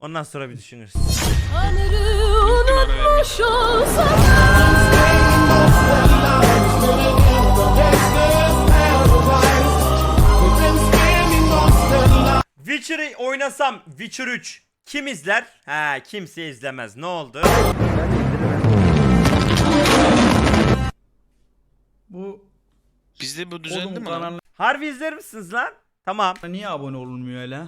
Ondan sonra bir düşünürüz. Witcher'ı oynasam Witcher 3 kim izler? Ha kimse izlemez. Ne oldu? Bu Bizde bu oğlum mi lan? Harbi izler misiniz lan? Tamam. niye abone olunmuyor öyle?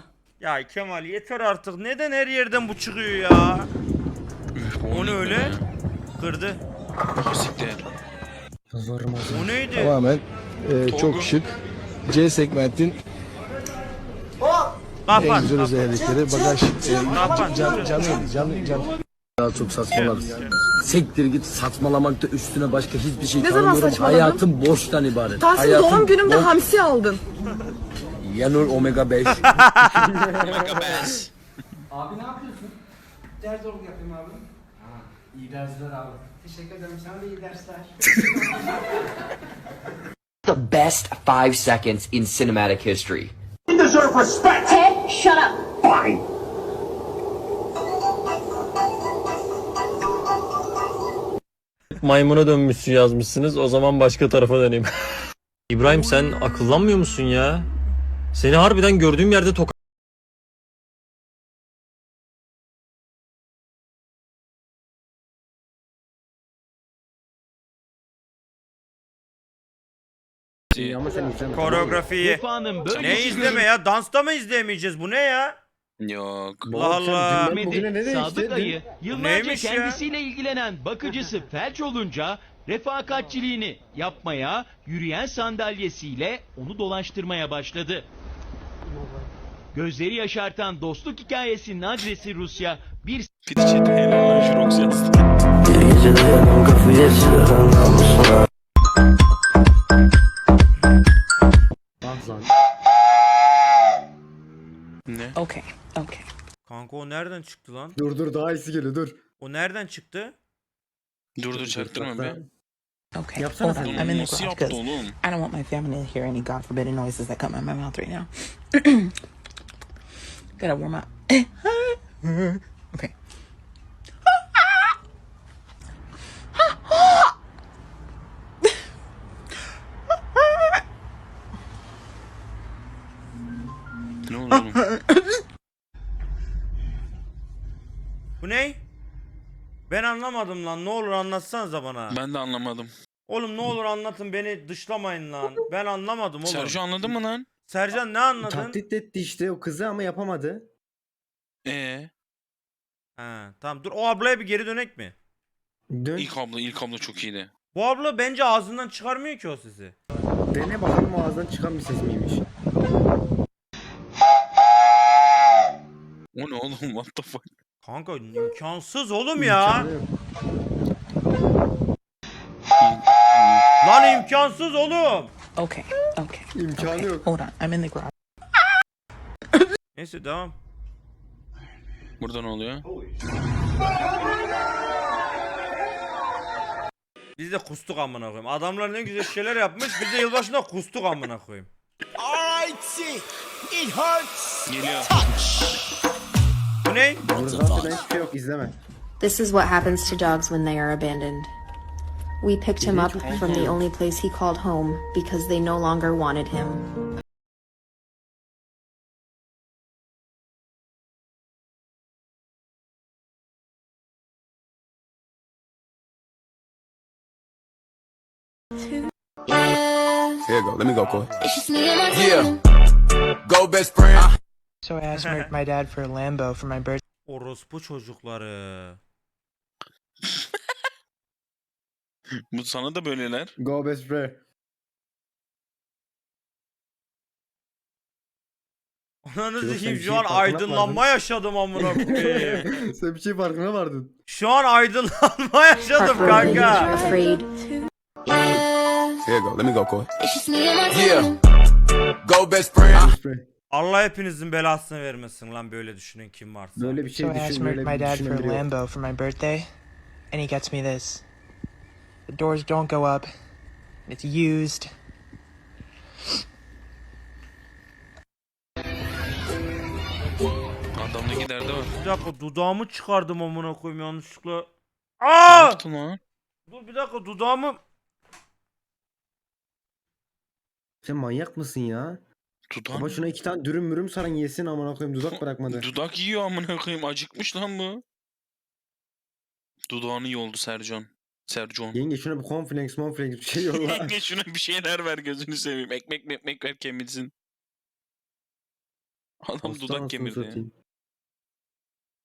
Ya Kemal yeter artık. Neden her yerden bu çıkıyor ya? O ne öyle? Kırdı. Siktir. O neydi? Tamamen e, çok şık. C segmentin en Kapat. güzel özellikleri bagaj e, can canlı canlı can. Daha çok saçmalarız. Siktir git saçmalamakta üstüne başka hiçbir şey Ne zaman tanımıyorum. saçmaladın? Hayatım boştan ibaret. Tahsin Hayatım doğum günümde hamsi aldın. Yanur omega 5. Omega Bass. Abi ne yapıyorsun? Ders zorluk yapayım abi. Ha, iyi dersler abi. Teşekkür ederim. Sana da iyi dersler. the best five seconds in cinematic history. Ted, shut up. maymuna dönmüşsün yazmışsınız. O zaman başka tarafa döneyim. İbrahim sen akıllanmıyor musun ya? Seni harbiden gördüğüm yerde tokat Koreografiyi. Ne izleme ya? Dansta mı izleyemeyeceğiz? Bu ne ya? Yok. Allah Allah. Bugüne ne Sadık Ayı yıllarca Neymiş ya? kendisiyle ilgilenen bakıcısı felç olunca refakatçiliğini yapmaya, yürüyen sandalyesiyle onu dolaştırmaya başladı. Gözleri yaşartan dostluk hikayesinin adresi Rusya bir helal Jirox yazdı. Ne? Okay, okay. Kanka o nereden çıktı lan? Dur dur daha iyisi geliyor dur. O nereden çıktı? Dur dur çaktırma be. Okay. Yapsana Hold on. I'm in the garage because? I don't want my family to hear any God forbidden noises that come out of my mouth right now. Gotta warm up. okay. Ne oldu oğlum? Bu ne? Ben anlamadım lan. Ne olur anlatsanıza bana. Ben de anlamadım. Oğlum ne olur anlatın beni dışlamayın lan. Ben anlamadım oğlum. Sergio anladın mı lan? Sercan ne anladın? Taklit etti işte o kızı ama yapamadı. Ee, Ha, tamam dur o ablaya bir geri dönek mi? Dön ilk abla ilk abla çok iyiydi. Bu abla bence ağzından çıkarmıyor ki o sesi. dene bakalım ağızdan çıkan bir ses miymiş. O ne oğlum? What the fuck? Kanka imkansız oğlum ya. İmkanı yok. Lan imkansız oğlum. Okay. Okay. İmkanı okay. yok. Hold on. I'm in the garage. Neyse devam. Burada ne oluyor? Biz de kustuk amına koyayım. Adamlar ne güzel şeyler yapmış. Biz de yılbaşında kustuk amına koyayım. Geliyor. Bu ne? Burada hiçbir şey yok izleme. This is what happens to dogs when they are abandoned. We picked him up from the only place he called home because they no longer wanted him. Here you go. Let me go, Corey. Yeah. Go best friend. So I asked my, my dad for a Lambo for my birthday. Orospu çocukları. Bu sana da böyleler. Go best friend. Ananı Yok, sen sikeyim bir şu şey an farkına aydınlanma yaşadım amına koyayım. Sen bir şey farkına vardın. Şu an aydınlanma yaşadım kanka. afraid. Here you go. Let me go, Corey. Yeah. Go best friend. Best friend. Allah hepinizin belasını vermesin lan böyle düşünün kim varsa. Böyle bir So şey I asked düşün, my, böyle my bir dad for a. Lambo for my birthday, and he gets me this. The doors don't go up. It's used. Adamla Sanki derdi var. Bir dakika dudağımı çıkardım amına koyayım yanlışlıkla. Ne Aa! yaptın lan? Dur bir dakika dudağımı Sen manyak mısın ya? Dudağın... Ama şuna iki tane dürüm mürüm saran yesin amına koyayım dudak bırakmadı. Dudak yiyor amına koyayım. Acıkmış lan bu. Dudağını yoldu Sercan. Sercan. Yenge şuna bir cornflakes monflakes bir şey yolla. Yenge şuna bir şeyler ver gözünü seveyim. Ekmek ekmek ver kemirsin. Adam Hasta dudak anasını kemirdi ya. satayım.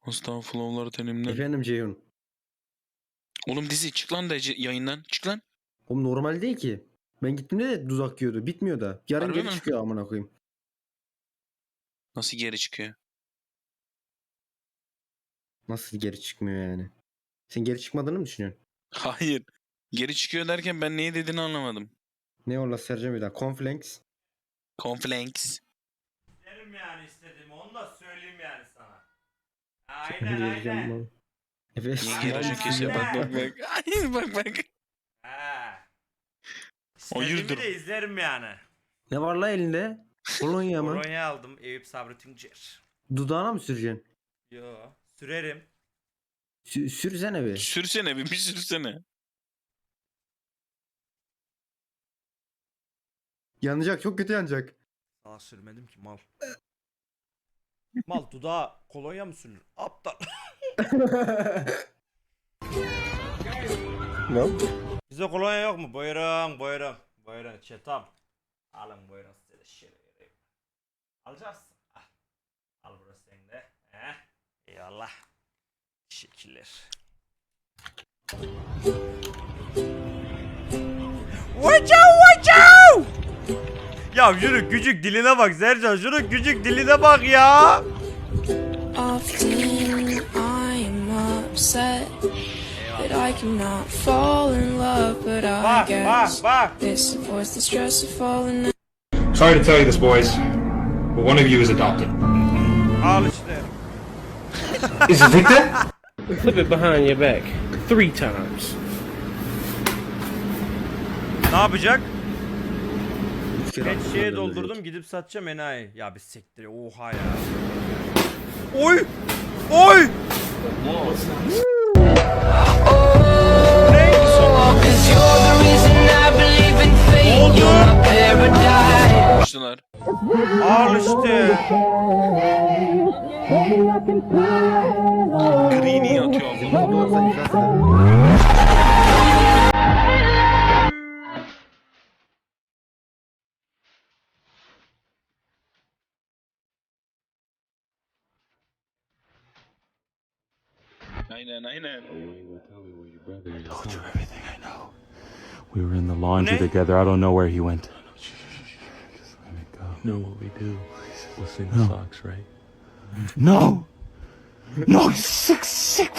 Estağfurullah tenimden. Efendim Ceyhun. Oğlum dizi çık lan da yayından. Çık lan. Oğlum normal değil ki. Ben gittiğimde de dudak yiyordu. Bitmiyor da. Yarın Harbi geri mi? çıkıyor amına koyayım. Nasıl geri çıkıyor? Nasıl geri çıkmıyor yani? Sen geri çıkmadığını mı düşünüyorsun? Hayır. Geri çıkıyor derken ben neyi dediğini anlamadım. Ne yolla Sercan bir daha? Cornflakes. Conflanks. Derim yani istediğimi onu da söyleyeyim yani sana. Geri Aynen aynen. lan. Efe Yenge Aynen, racon kesiyor. Bak bak bak. Ay bak bak. He. İstediğimi Hayırdır? de izlerim yani. Ne var la elinde? Kolonya mı? Kolonya aldım Eyüp Sabri Tüncer. Dudağına mı süreceksin? Yo sürerim. Sü sürsene bir. Sürsene bir, bir sürsene. Yanacak çok kötü yanacak. Daha sürmedim ki mal. mal dudağa kolonya mı sürülür? Aptal. ne? Bize kolonya yok mu? Buyurun buyurun. Buyurun çetam. Alın buyurun size de şöyle vereyim. Alacaksın. Al. Al burası senin de. He? Eyvallah. Teşekkürler. Vaçav vaçav! Ya şunu küçük diline bak Sercan şunu küçük diline bak ya. Often I'm upset that I cannot fall in love, but I Bak bak guess bak. this avoids the stress of falling in Sorry to tell you this boys, but one of you is adopted. Al işte. Is it Victor? Flip it behind your back. Three times. Ne yapacak? Pet attım şeye doldurdum gidip satacağım enayi. Ya bir siktir oha ya. Oy! Oy! Ne oldu? Yapmıştılar. Al işte. Green'i atıyor abla. Bu olsa iflas eder. Aynen aynen. We were in the laundry Ne? together. I don't know where he went. You know what we do? We'll sing the socks, right? No! No, you sick, sick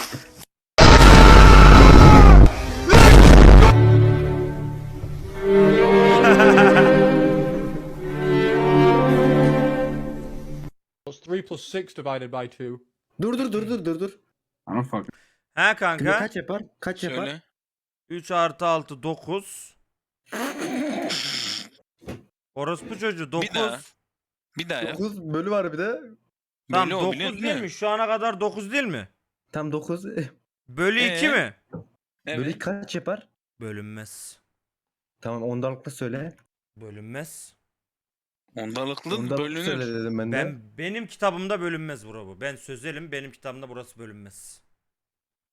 plus 6 divided by 2? Dur dur dur dur dur dur. He Şimdi kanka. kaç yapar? Kaç yapar? Söyle. 3 artı 6 9. Orospu çocuğu 9. Bir daha. Bir daha yap. 9 bölü var bir de. Tamam Böyle o 9 biliyorsun değil değil mi? Şu ana kadar 9 değil mi? Tam 9. Bölü 2 Ee? mi? Bölü Evet. kaç yapar? Bölünmez. Tamam ondalıklı söyle. Bölünmez. Ondalıklı Ondalıklı bölünür. söyle dedim ben de. Ben benim kitabımda bölünmez bura bu. Ben sözelim benim kitabımda burası bölünmez.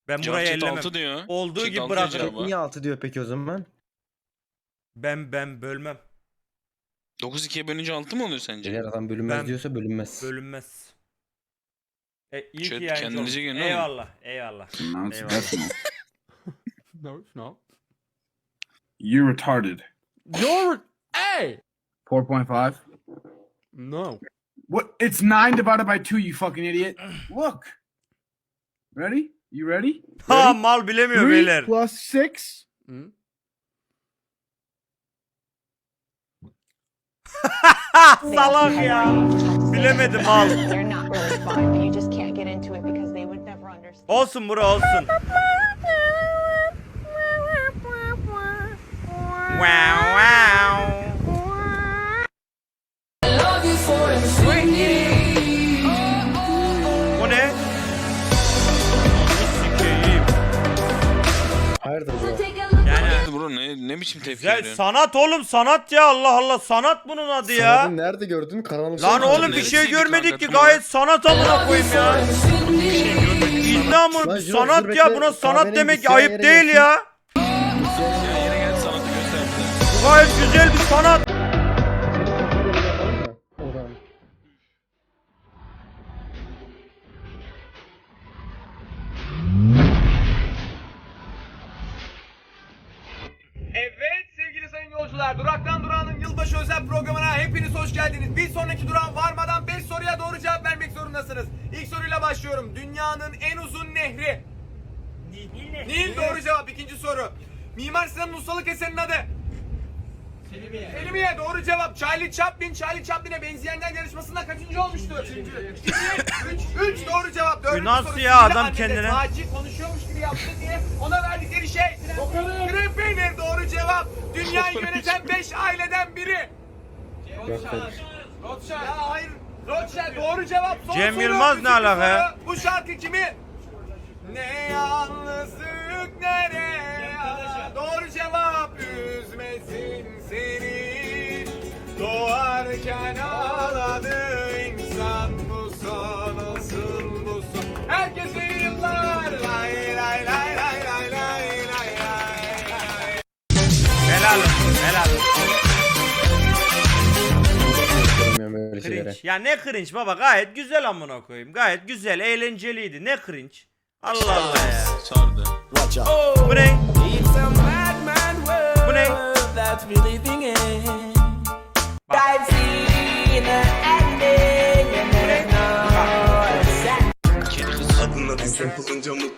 Ben burayı Cevap ellemem. 6 diyor. Olduğu Chat gibi altı bırakırım. cevabı. Niye 6 diyor peki o zaman? Ben ben bölmem. 9 2'ye bölünce 6 mı oluyor sence? Eğer adam bölünmez Ben- diyorsa bölünmez. Bölünmez. E, iyi Chat ki yayıncı kendinize oldun. gelin oğlum. Eyvallah. Eyvallah. eyvallah. No, it's not. You retarded. You're. Hey! 4.5. No. What? It's 9 divided by 2, you fucking idiot. Look. Ready? You ready? ha mal bilemiyor beyler. plus 6. Hmm? Ha salak ya. Bilemedi mal. They're not really fun, but you just can't get into it because they would never understand. Olsun bura olsun. Wow wow. Ne, biçim tepki güzel veriyorsun? sanat oğlum sanat ya Allah Allah sanat bunun adı ya. Sanatı nerede gördün? Karanlık Lan sanat oğlum bir şey görmedik kanka? ki Tam gayet sanat amına koyayım ya. İlla mı Lan sanat ya bekle. buna sanat demek ayıp yere değil gelsin. ya. Yere gel sanatı göster bize. Bu gayet güzel bir sanat. Geldiniz. Bir sonraki durağa varmadan 5 soruya doğru cevap vermek zorundasınız. İlk soruyla başlıyorum. Dünyanın en uzun nehri. Nil. Nil doğru cevap. İkinci soru. Mimar Sinan'ın ustalık eserinin adı. Selimiye. Selimiye doğru cevap. Charlie Chaplin, Charlie Chaplin'e benzeyenler yarışmasında kaçıncı olmuştur? Üçüncü. Üç, üç doğru cevap. Dördüncü Nasıl soru. ya? Adam kendine- Taci konuşuyormuş gibi yaptı diye ona verdikleri şey. Krem peynir doğru cevap. Dünyayı yöneten 5 aileden biri. Rothschild. Rothschild. Ya hayır. Rothschild doğru cevap. Son Cem soru. Yılmaz ne Üçüncü alaka soru. Bu şarkı kimin? Cringe. Ya ne cringe baba gayet güzel amına koyayım. Gayet güzel eğlenceliydi. Ne cringe? Allah Allah ya. Sardı. Bu ne? Bu ne? Bak. Kedi kız. Adın adı sen olunca mutlu